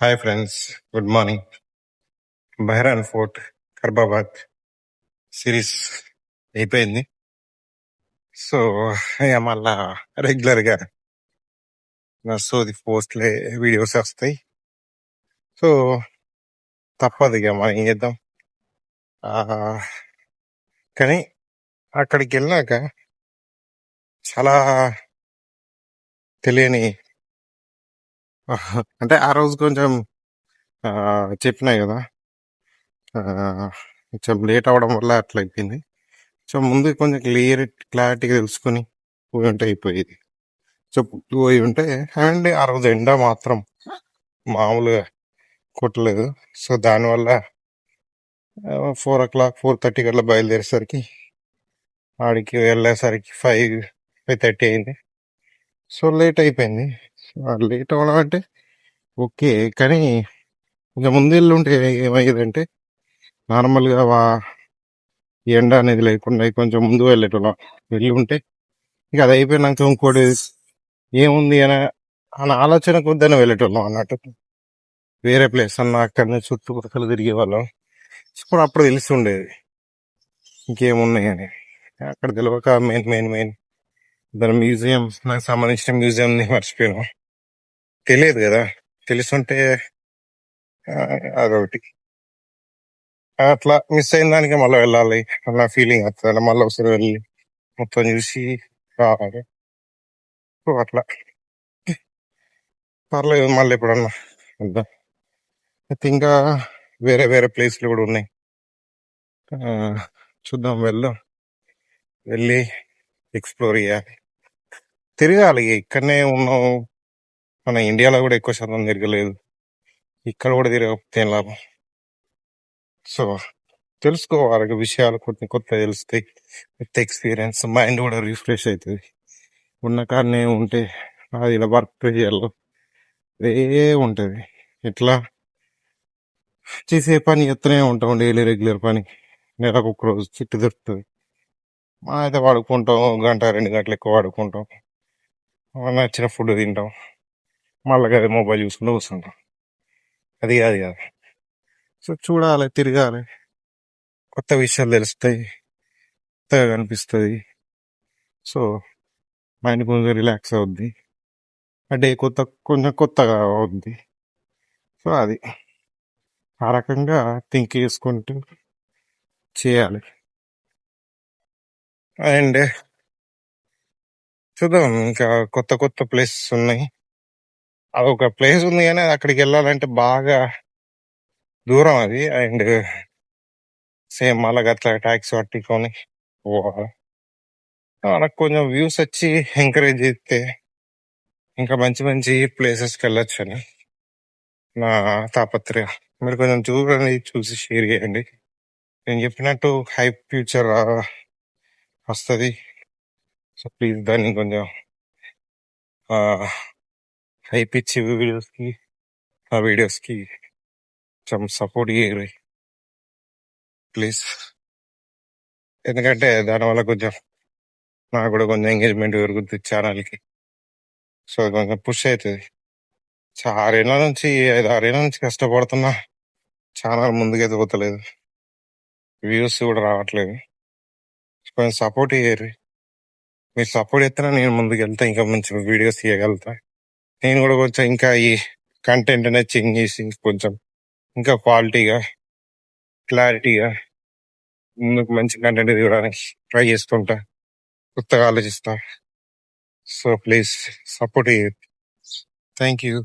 Hi friends good morning బహ్రాన్ fort కర్బాబాద్ series అయిపోయింది. సో ఇక మళ్ళా రెగ్యులర్గా నా సోది పోస్ట్లే వీడియోస్ వస్తాయి. సో తప్పదు ఇక మనం ఏం చేద్దాం. కానీ అక్కడికి వెళ్ళాక చాలా తెలియని అంటే ఆ రోజు కొంచెం చెప్పినాయి కదా కొంచెం లేట్ అవడం వల్ల అట్లా అయిపోయింది. సో ముందు కొంచెం క్లియర్ క్లారిటీగా తెలుసుకొని పోయి ఉంటే అయిపోయేది. సో పోయి ఉంటే అండ్ ఆ రోజు ఎండ మాత్రం మామూలుగా కొట్టలేదు. సో దానివల్ల four o'clock four thirty కల్లా బయలుదేరేసరికి ఆడికి వెళ్ళేసరికి ఫైవ్ ఫైవ్ థర్టీ అయింది. సో లేట్ అయిపోయింది. లేట్ అవ్వడం అంటే ఓకే. కానీ ఇంకా ముందు వెళ్ళి ఉంటే ఏమయ్యేదంటే నార్మల్గా వా ఎండ అనేది లేకుండా కొంచెం ముందు వెళ్ళేటోళ్ళం. వెళ్ళి ఉంటే ఇక అది అయిపోయినాక ఇంకోటి ఏముంది అని అన్న ఆలోచన కొద్దనే వెళ్ళేటోళ్ళం అన్నట్టు. వేరే ప్లేస్ అన్న అక్కడనే చుట్టుపక్కల తిరిగే వాళ్ళం ఇప్పుడు అప్పుడు తెలిసి ఉండేది ఇంకేమున్నాయి అని. అక్కడ తెలియక మెయిన్ మెయిన్ మెయిన్. దాని మ్యూజియం నాకు సంబంధించిన మ్యూజియంని మర్చిపోయాను. తెలియదు కదా. తెలుసుంటే అదొకటి. అట్లా మిస్ అయిన దానికి మళ్ళీ వెళ్ళాలి అన్న ఫీలింగ్ వస్తుంది. మళ్ళీ ఒకసారి వెళ్ళి మొత్తం చూసి రావాలి. సో అట్లా. పర్లేదు మళ్ళీ ఎప్పుడన్నా వెళ్దాం. అయితే ఇంకా వేరే వేరే ప్లేస్లు కూడా ఉన్నాయి. చూద్దాం వెళ్దాం. వెళ్ళి ఎక్స్ప్లోర్ చేయాలి. తిరగాలి ఇక్కడనే ఉన్నాం. మన ఇండియాలో కూడా ఎక్కువ శాతం తిరగలేదు. ఇక్కడ కూడా తిరగకపోతే ఏం లాభం? సో తెలుసుకోవాలి. విషయాలు కొన్ని కొత్త తెలుస్తాయి విత్ ఎక్స్పీరియన్స్ మైండ్ కూడా రిఫ్రెష్ అవుతుంది. ఉన్న కాడనే ఉంటే అది ఇలా వర్క్ చేయాలి అదే ఉంటుంది. ఇట్లా చేసే పని ఎత్తనే ఉంటాం. డైలీ రెగ్యులర్ పని. నెలకు ఒక రోజు చిట్టు దొరుకుతుంది. మా అయితే వాడుకుంటాం. గంట రెండు గంటలు ఎక్కువ వాడుకుంటాం. నచ్చిన ఫుడ్ తింటాం. మళ్ళీ అది మొబైల్ చూసుకుంటూ కూర్చుంటాం. అది కాదు కాదు. సో చూడాలి తిరగాలి. కొత్త విషయాలు తెలుస్తాయి. కొత్తగా కనిపిస్తుంది. సో మైండ్ కొంచెం రిలాక్స్ అవుద్ది. అంటే కొత్త కొంచెం కొత్తగా అవుద్ది. సో అది. ఆ రకంగా థింక్ చేసుకుంటూ చేయాలి. అండ్ చూద్దాం. ఇంకా కొత్త కొత్త ప్లేసెస్ ఉన్నాయి. అదొక ప్లేస్ ఉంది కానీ అక్కడికి వెళ్ళాలంటే బాగా దూరం అది. అండ్ సేమ్ మళ్ళీ అట్లా ట్యాక్సీ పట్టుకొని పోవాలి మనకు కొంచెం వ్యూస్ వచ్చి ఎంకరేజ్ చేస్తే ఇంకా మంచి మంచి ప్లేసెస్కి వెళ్ళొచ్చు అని నా తాపత్రయ. మీరు కొంచెం చూడండి చూసి షేర్ చేయండి. నేను చెప్పినట్టు హై ఫ్యూచర్ వస్తుంది. సో ప్లీజ్ దాన్ని కొంచెం అయిపించి వీడియోస్కి. ఆ వీడియోస్కి కొంచెం సపోర్ట్ చేయరు ప్లీజ్ ఎందుకంటే దానివల్ల కొంచెం నాకు కూడా కొంచెం ఎంగేజ్మెంట్ పెరుగుతుంది ఛానల్కి సో కొంచెం పుష్ అవుతుంది. ఆరేళ్ళ నుంచి ఐదు ఆరేళ్ళ నుంచి కష్టపడుతున్నా ఛానల్ ముందుకైతే పోతలేదు. వ్యూస్ కూడా రావట్లేదు. కొంచెం సపోర్ట్ చేయరు మీరు సపోర్ట్ చేస్తేనే నేను ముందుకు వెళ్తా ఇంకా మంచి వీడియోస్ తీయగలుగుతా. నేను కూడా కొంచెం ఇంకా ఈ కంటెంట్ అనేది చేంజ్ చేసి కొంచెం ఇంకా క్వాలిటీగా క్లారిటీగా ముందుకు మంచి కంటెంట్ ఇవ్వడానికి ట్రై చేస్తుంటా కొత్తగా ఆలోచిస్తా. So please support thank you